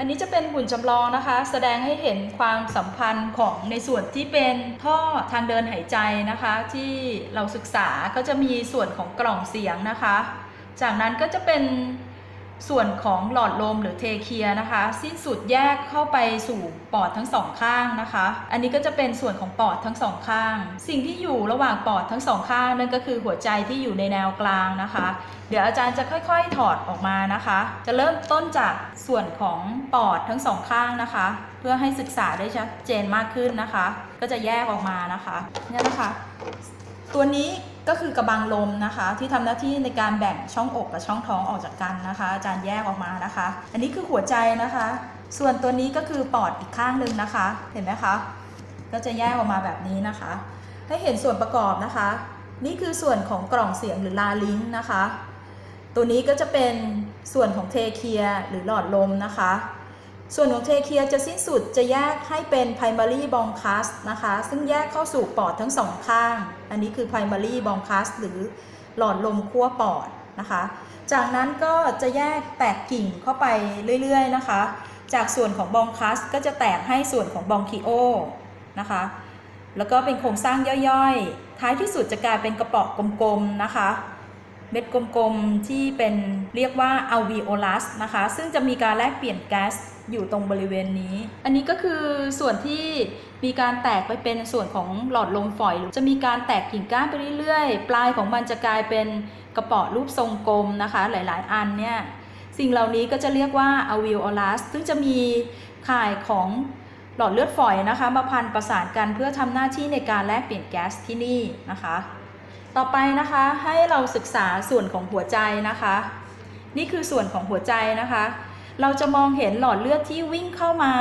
อันนี้จะเป็นหุ่นจำลองนะคะ แสดงให้เห็นความสัมพันธ์ของในส่วนที่เป็นท่อทางเดินหายใจนะคะ ที่เราศึกษาก็จะมีส่วนของกล่องเสียงนะคะ จากนั้นก็จะเป็น ส่วนของหลอดลมหรือเทเคียนะคะ สิ้นสุดแยกเข้าไปสู่ปอดทั้งสองข้างนะคะ อันนี้ก็จะเป็นส่วนของปอดทั้งสองข้าง สิ่งที่อยู่ระหว่างปอดทั้งสองข้างนั่นก็คือหัวใจที่อยู่ในแนวกลางนะคะ เดี๋ยวอาจารย์จะค่อย ๆ ถอดออกมานะคะ จะเริ่มต้นจากส่วนของปอดทั้งสองข้างนะคะ เพื่อให้ศึกษาได้ชัดเจนมากขึ้นนะคะ ก็จะแยกออกมานะคะเนี่ยนะคะ ตัวนี้ ก็คือกระบังลมนะคะ ที่ทำหน้าที่ในการแบ่งช่องอกกับช่องท้องออกจากกันนะคะ อาจารย์แยกออกมานะคะ อันนี้คือหัวใจนะคะ ส่วนตัวนี้ก็คือปอดอีกข้างหนึ่งนะคะ เห็นไหมคะ ก็จะแยกออกมาแบบนี้นะคะ ให้เห็นส่วนประกอบนะคะ นี่คือส่วนของกล่องเสียงหรือลาลิงก์นะคะ ตัวนี้ก็จะเป็นส่วนของเทเคียหรือหลอดลมนะคะ ส่วนของเทเคียจะสิ้นสุดจะแยกให้เป็น primary bronchus นะคะ ซึ่งแยกเข้าสู่ปอดทั้งสองข้าง อันนี้คือ primary bronchus หรือหลอดลมขั้วปอดนะคะ จากนั้นก็จะแยกแตกกิ่งเข้าไปเรื่อยๆนะคะ จากส่วนของบองคัสก็จะแตกให้ส่วนของบองคิโอนะคะ แล้วก็เป็นโครงสร้างย่อยๆ ท้ายที่สุดจะกลายเป็นกระป๋องกลมๆนะคะเม็ดกลมๆที่เป็นเรียกว่า alveolus นะคะ ซึ่งจะมีการแลกเปลี่ยนแก๊ส อยู่ตรงบริเวณนี้ อันนี้ก็คือส่วนที่มีการแตกไปเป็นส่วนของหลอดลมฝอยหรือจะมีการแตกกิ่งก้านไปเรื่อยๆ ปลายของมันจะกลายเป็นกระป๋อรูปทรงกลมนะคะ หลายๆ อันเนี่ย สิ่งเหล่านี้ก็จะเรียกว่า alveolus ซึ่งจะมีข่ายของหลอดเลือดฝอยนะคะ มาพันประสานกันเพื่อทำหน้าที่ในการแลกเปลี่ยนแก๊สที่นี่นะคะ ต่อไปนะคะให้เราศึกษาส่วนของหัวใจนะคะ นี่คือส่วนของหัวใจนะคะ เราจะมองเห็นหลอดเลือดที่วิ่งเข้ามา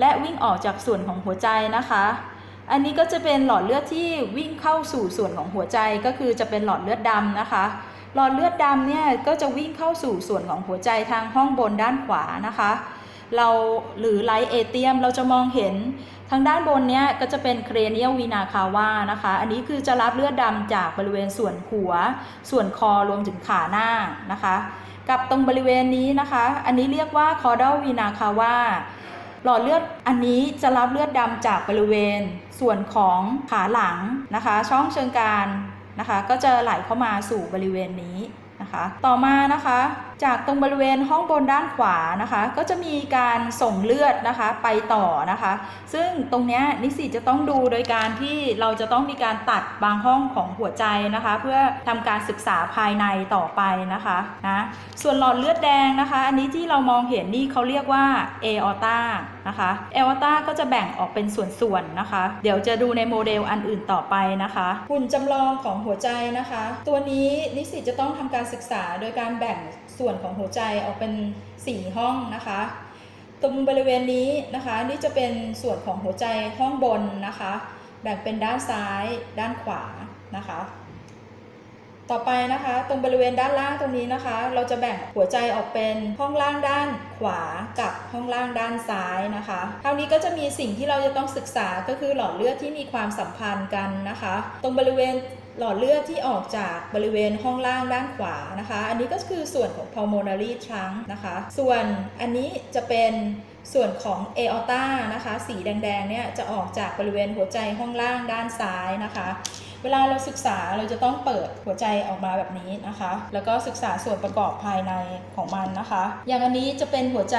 และวิ่งออกจากส่วนของหัวใจนะคะ อันนี้ก็จะเป็นหลอดเลือดที่วิ่งเข้าสู่ส่วนของหัวใจก็คือจะเป็นหลอดเลือดดำนะคะ หลอดเลือดดำเนี่ยก็จะวิ่งเข้าสู่ส่วนของหัวใจทางห้องบนด้านขวานะคะ เราหรือไลท์เอเทียมเราจะมองเห็นทางด้านบนเนี้ยก็จะเป็นเครเนียลวีนาคาวานะคะ อันนี้คือจะรับเลือดดำจากบริเวณส่วนหัว ส่วนคอรวมถึงขาหน้านะคะ กับตรงบริเวณนี้นะคะ อันนี้เรียกว่าคอ d a l วีนาคาว่าหลอดเลือดอันนี้จะรับเลือดดำจากบริเวณ ส่วนของขาหลังนะคะ ช่องเชิงกรานนะคะ ก็จะไหลเข้ามาสู่บริเวณนี้นะคะ ต่อมานะคะจากตรงบริเวณห้องบนด้านขวานะคะ ก็จะมีการส่งเลือดนะคะไปต่อนะคะ ซึ่งตรงเนี้ยนิสิตจะต้องดูโดยการที่เราจะต้องมีการตัดบางห้องของหัวใจนะคะ เพื่อทำการศึกษาภายในต่อไปนะคะนะส่วนหลอดเลือดแดงนะคะ อันนี้ที่เรามองเห็นนี่เขาเรียกว่าเอออตานะคะเอออตาก็จะแบ่งออกเป็นส่วนๆนะคะ เดี๋ยวจะดูในโมเดลอันอื่นต่อไปนะคะหุ่นจำลองของหัวใจนะคะ ตัวนี้นิสิตจะต้องทำการศึกษาโดยการแบ่งส่วนของหัวใจออกเป็น 4 ห้องนะคะ ตรงบริเวณนี้นะคะนี่จะเป็นส่วนของหัวใจห้องบนนะคะ แบ่งเป็นด้านซ้ายด้านขวานะคะ ต่อไปนะคะตรงบริเวณด้านล่างตรงนี้นะคะ เราจะแบ่งหัวใจออกเป็นห้องล่างด้านขวากับห้องล่างด้านซ้ายนะคะคราวนี้ก็จะมีสิ่งที่เราจะต้องศึกษาก็คือหลอดเลือดที่มีความสัมพันธ์กันนะคะ ตรงบริเวณ หลอดเลือดที่ออกจากบริเวณห้องล่างด้านขวานะคะ อันนี้ก็คือส่วนของ pulmonary trunk นะคะ ส่วนอันนี้จะเป็นส่วนของ aorta นะคะ สีแดงๆเนี่ยจะออกจากบริเวณหัวใจห้องล่างด้านซ้ายนะคะ เวลาเราศึกษาเราจะต้องเปิดหัวใจออกมาแบบนี้นะคะ แล้วก็ศึกษาส่วนประกอบภายในของมันนะคะ อย่างอันนี้จะเป็นหัวใจ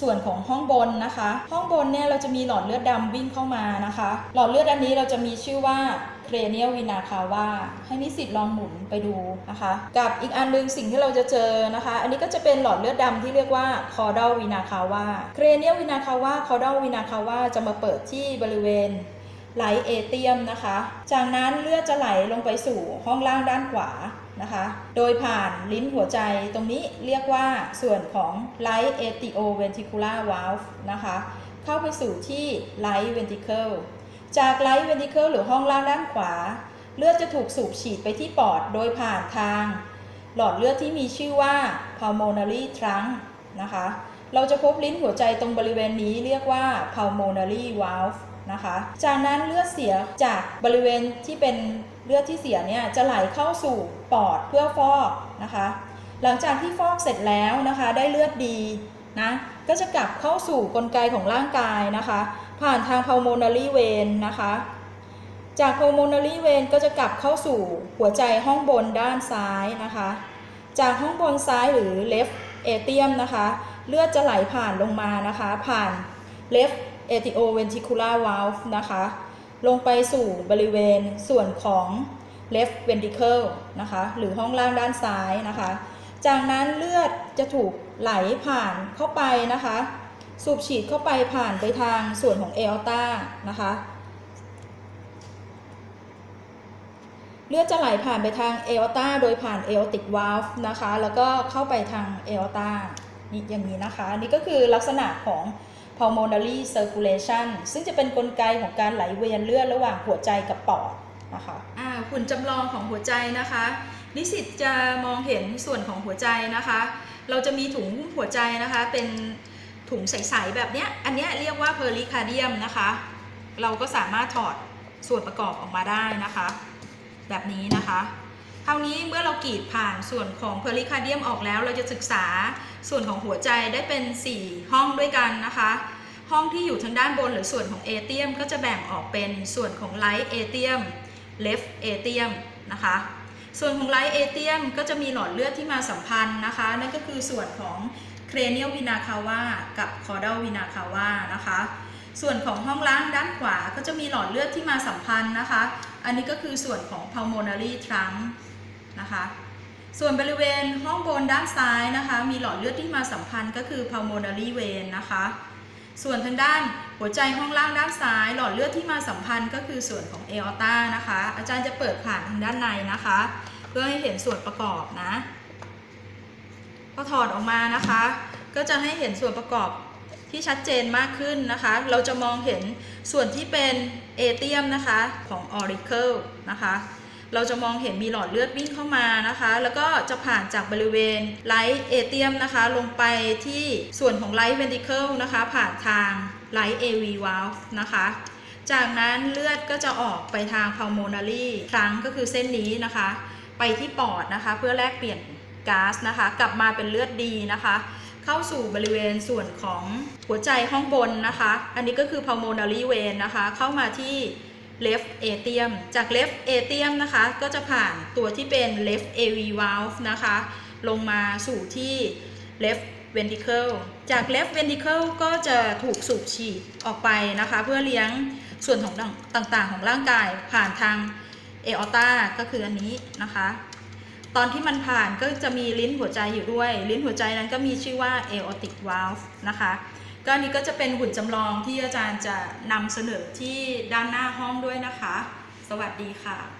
ส่วนของห้องบนนะคะ ห้องบนเนี่ยเราจะมีหลอดเลือดดำวิ่งเข้ามานะคะ หลอดเลือดอันนี้เราจะมีชื่อว่าเครเนียลวินาคาวาให้นิสิตลองหมุนไปดูนะคะ กับอีกอันหนึงสิ่งที่เราจะเจอนะคะ อันนี้ก็จะเป็นหลอดเลือดดำที่เรียกว่าคอ d a l วินาคาวาเครเนียลวินาคาวาคอ d a l วินาคาวาจะมาเปิดที่บริเวณ ไหลเอเทียมนะคะ จากนั้นเลือดจะไหลลงไปสู่ห้องล่างด้านขวานะคะ โดยผ่านลิ้นหัวใจตรงนี้เรียกว่าส่วนของ right atrioventricular valve นะคะ เข้าไปสู่ที่ right ventricle จาก right ventricle หรือห้องล่างด้านขวา เลือดจะถูกสูบฉีดไปที่ปอดโดยผ่านทาง หลอดเลือดที่มีชื่อว่า pulmonary trunk นะคะ เราจะพบลิ้นหัวใจตรงบริเวณนี้เรียกว่า pulmonary valve นะคะ จากนั้นเลือดเสียจากบริเวณที่เป็นเลือดที่เสียเนี่ยจะไหลเข้าสู่ปอดเพื่อฟอกนะคะ หลังจากที่ฟอกเสร็จแล้วนะคะได้เลือดดีนะก็จะกลับเข้าสู่กลไกของร่างกายนะคะ ผ่านทาง pulmonary vein นะคะจาก pulmonary vein ก็จะกลับเข้าสู่หัวใจห้องบนด้านซ้ายนะคะ จากห้องบนซ้ายหรือ left atrium นะคะ เลือดจะไหลผ่านลงมานะคะ ผ่าน left atrioventricular valve นะคะ ลงไปสู่บริเวณส่วนของ left ventricle นะคะ หรือห้องล่างด้านซ้ายนะคะ จากนั้นเลือดจะถูกไหลผ่านเข้าไปนะคะ สูบฉีดเข้าไปผ่านไปทางส่วนของเอ r ตานะคะ เลือดจะไหลผ่านไปทางเอ r ตาโดยผ่านเอ o ติกวาลฟ์นะคะ แล้วก็เข้าไปทางเอ r ตานี่อย่างนี้นะคะ นี่ก็คือลักษณะของ pulmonary circulation ซึ่งจะเป็นนกลไกของการไหลเวียนเลือดระหว่างหัวใจกับปอดนะคะอ่าหุ่นจำลองของหัวใจนะคะ นิสิตจะมองเห็นส่วนของหัวใจนะคะ เราจะมีถุงหัวใจนะคะ เป็นถุงใส ๆ แบบเนี้ยอันเนี้ยเรียกว่าเพอริคาเดียมนะคะ เราก็สามารถถอดส่วนประกอบออกมาได้นะคะ แบบนี้นะคะ เท่านี้เมื่อเรากรีดผ่านส่วนของเพอริคาเดียมออกแล้ว เราจะศึกษาส่วนของหัวใจได้เป็น 4 ห้องด้วยกันนะคะ ห้องที่อยู่ทางด้านบนหรือส่วนของเอเทียมก็จะแบ่งออกเป็นส่วนของไลท์เอเทียมเลฟเอเทียมนะคะส่วนของไลท์เอเทียมก็จะมีหลอดเลือดที่มาสัมพันธ์นะคะ นั่นก็คือส่วนของเครเนียลวินาคาวากับคอร์ด l วินาคาวานะคะ ส่วนของห้องล่างด้านขวาก็จะมีหลอดเลือดที่มาสัมพันธ์นะคะ อันนี้ก็คือส่วนของ pulmonary trunk นะคะ ส่วนบริเวณห้องบนด้านซ้ายนะคะ มีหลอดเลือดที่มาสัมพันธ์ก็คือ pulmonary vein นะคะ ส่วนทางด้านหัวใจห้องล่างด้านซ้าย หลอดเลือดที่มาสัมพันธ์ก็คือส่วนของ aorta นะคะ อาจารย์จะเปิดผ่านทางด้านในนะคะ เพื่อให้เห็นส่วนประกอบนะพอถอดออกมานะคะ ก็จะให้เห็นส่วนประกอบที่ชัดเจนมากขึ้นนะคะ เราจะมองเห็นส่วนที่เป็นเอเทียมนะคะของออริเคิลนะคะ เราจะมองเห็นมีหลอดเลือดวิ่งเข้ามานะคะ แล้วก็จะผ่านจากบริเวณไลท์เอเทียมนะคะ ลงไปที่ส่วนของไลท์เวนติเคิลนะคะ ผ่านทางไลท์เอวีวาล์นะคะจากนั้นเลือดก็จะออกไปทาง pulmonary ครั้งก็คือเส้นนี้นะคะ ไปที่ปอดนะคะ เพื่อแลกเปลี่ยนก๊าซนะคะ กลับมาเป็นเลือดดีนะคะ เข้าสู่บริเวณส่วนของหัวใจห้องบนนะคะ อันนี้ก็คือ pulmonary vein นะคะ เข้ามาที่ left atrium จาก left atrium นะคะ ก็จะผ่านตัวที่เป็น left AV valve นะคะ ลงมาสู่ที่ left ventricle จาก left ventricle ก็จะถูกสูบฉีดออกไปนะคะ เพื่อเลี้ยงส่วนของต่างๆ ของร่างกายผ่านทาง aorta ก็คืออันนี้นะคะ ตอนที่มันผ่านก็จะมีลิ้นหัวใจอยู่ด้วย ลิ้นหัวใจนั้นก็มีชื่อว่า aortic valve นะคะ ก็อันนี้ก็จะเป็นหุ่นจำลองที่อาจารย์จะนำเสนอที่ด้านหน้าห้องด้วยนะคะ สวัสดีค่ะ